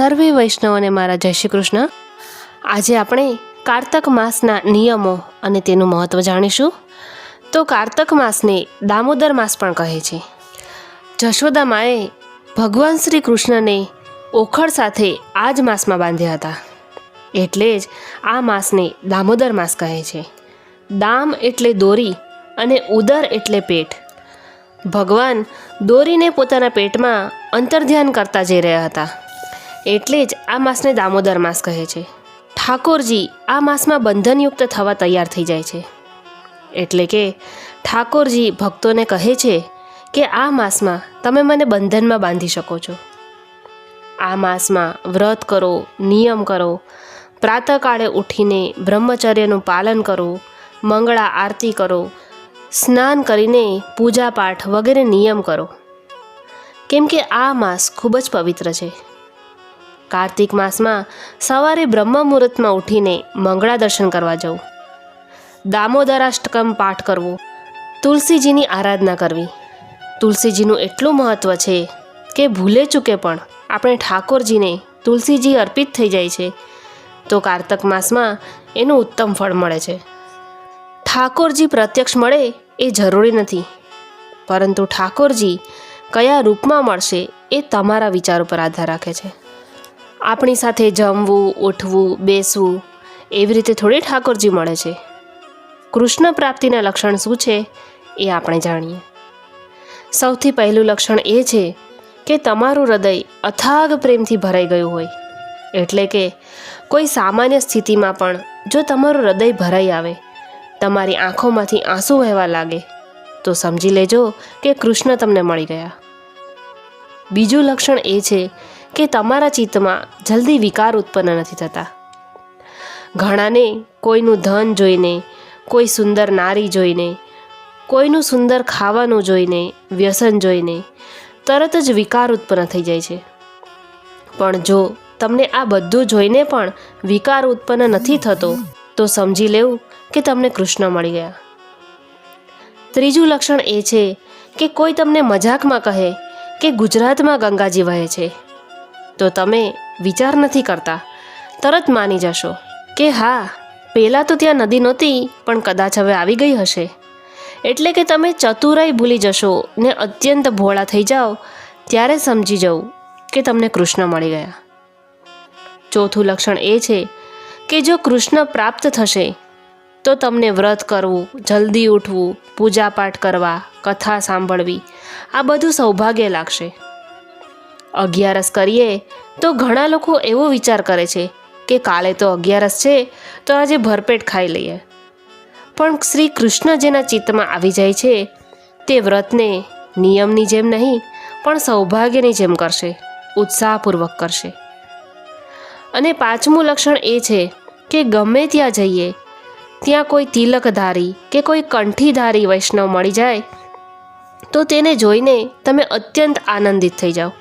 સર્વે વૈષ્ણવોને મારા જય શ્રી કૃષ્ણ. આજે આપણે કારતક માસના નિયમો અને તેનું મહત્ત્વ જાણીશું. તો કારતક માસને દામોદર માસ પણ કહે છે. જશોદા માએ ભગવાન શ્રી કૃષ્ણને ઓખળ સાથે આ જ માસમાં બાંધ્યા હતા. એટલે જ આ માસને દામોદર માસ કહે છે. દામ એટલે દોરી અને ઉદર એટલે પેટ. ભગવાન દોરીને પોતાના પેટમાં અંતર્ધ્યાન કરતા જઈ રહ્યા હતા. એટલે જ આ માસને દામોદર માસ કહે છે. ઠાકોરજી, આ માસમાં બંધનયુક્ત થવા તૈયાર થઈ જાય છે. એટલે કે, ઠાકોરજી ભક્તોને કહે છે કે, આ માસમાં તમે મને બંધનમાં બાંધી શકો છો. આ માસમાં વ્રત કરો, નિયમ કરો, પ્રાતઃકાળે ઉઠીને બ્રહ્મચર્યનું પાલન કરો, મંગળા આરતી કરો, સ્નાન કરીને પૂજા પાઠ વગેરે નિયમ કરો. કેમ કે આ માસ ખૂબ જ પવિત્ર છે. કાર્તિક માસમાં સવારે બ્રહ્મ મુહૂર્તમાં ઉઠીને મંગળા દર્શન કરવા જવું. દામોદરાષ્ટકમ પાઠ કરવો. તુલસીજીની આરાધના કરવી. તુલસીજીનું એટલું મહત્ત્વ છે કે ભૂલે ચૂકે પણ આપણે ઠાકોરજીને તુલસીજી અર્પિત થઈ જાય છે, તો કારતક માસમાં એનું ઉત્તમ ફળ મળે છે. ઠાકોરજી પ્રત્યક્ષ મળે એ જરૂરી નથી. પરંતુ ઠાકોરજી કયા રૂપમાં મળશે એ તમારા વિચાર ઉપર આધાર રાખે છે. આપણી સાથે જમવું, ઉઠવું, બેસવું એવી રીતે થોડી ઠાકોરજી મળે છે. કૃષ્ણ પ્રાપ્તિના લક્ષણ શું છે એ આપણે જાણીએ. સૌથી પહેલું લક્ષણ એ છે કે તમારું હૃદય અથાગ પ્રેમથી ભરાઈ ગયું હોય. એટલે કે કોઈ સામાન્ય સ્થિતિમાં પણ જો તમારું હૃદય ભરાઈ આવે, તમારી આંખોમાંથી આંસુ વહેવા લાગે, તો સમજી લેજો કે કૃષ્ણ તમને મળી ગયા. બીજું લક્ષણ એ છે કે તમારા ચિત્તમાં જલ્દી વિકાર ઉત્પન્ન નથી થતા. ઘણાને કોઈનું ધન જોઈને, કોઈ સુંદર નારી જોઈને, કોઈનું સુંદર ખાવાનું જોઈને, વ્યસન જોઈને તરત જ વિકાર ઉત્પન્ન થઈ જાય છે. પણ જો તમને આ બધું જોઈને પણ વિકાર ઉત્પન્ન નથી થતો, તો સમજી લેવું કે તમને કૃષ્ણ મળી ગયા. ત્રીજું લક્ષણ એ છે કે કોઈ તમને મજાકમાં કહે કે ગુજરાતમાં ગંગાજી વહે છે. તો તમે વિચાર નથી કરતા. તરત માની જશો કે હા, પહેલાં તો ત્યાં નદી નહોતી, પણ કદાચ હવે આવી ગઈ હશે. એટલે કે તમે ચતુરાઈ ભૂલી જશો ને અત્યંત ભોળા થઈ જાઓ, ત્યારે સમજી જવું કે તમને કૃષ્ણ મળી ગયા. ચોથું લક્ષણ એ છે કે જો કૃષ્ણ પ્રાપ્ત થશે, તો તમને વ્રત કરવું, જલ્દી ઉઠવું, પૂજાપાઠ કરવા, કથા સાંભળવી, આ બધું સૌભાગ્ય લાગશે. અગિયારસ કરીએ તો ઘણા લોકો એવો વિચાર કરે છે કે કાલે તો અગિયારસ છે, તો આજે ભરપેટ ખાઈ લઈએ. પણ શ્રી કૃષ્ણ જેના ચિત્તમાં આવી જાય છે, તે વ્રતને નિયમની જેમ નહીં, પણ સૌભાગ્યની જેમ કરશે, ઉત્સાહપૂર્વક કરશે. અને પાંચમું લક્ષણ એ છે કે ગમે ત્યાં જઈએ, ત્યાં કોઈ તિલકધારી કે કોઈ કંઠીધારી વૈષ્ણવ મળી જાય, તો તેને જોઈને તમે અત્યંત આનંદિત થઈ જાઓ.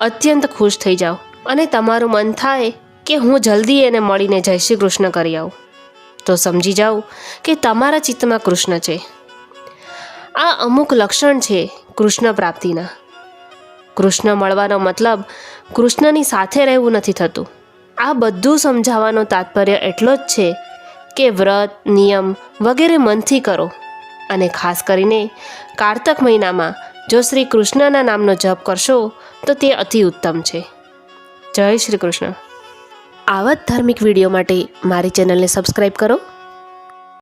અત્યંત ખુશ થઈ જાઓ અને તમારું મન થાય કે હું જલ્દી એને મળીને જય શ્રી કૃષ્ણ કરી આવું. તો સમજી જાઓ કે તમારા ચિત્તમાં કૃષ્ણ છે. આ અમુક લક્ષણ છે કૃષ્ણ પ્રાપ્તિના. કૃષ્ણ મળવાનો મતલબ કૃષ્ણની સાથે રહેવું નથી થતું. આ બધું સમજાવવાનો તાત્પર્ય એટલો જ છે કે વ્રત, નિયમ વગેરે મનથી કરો. અને ખાસ કરીને કારતક મહિનામાં જો શ્રી કૃષ્ણના નામનો જપ કરશો, તો તે અતિ ઉત્તમ છે. જય શ્રી કૃષ્ણ આવા જ ધાર્મિક વીડિયો માટે મારી ચેનલને સબસ્ક્રાઈબ કરો.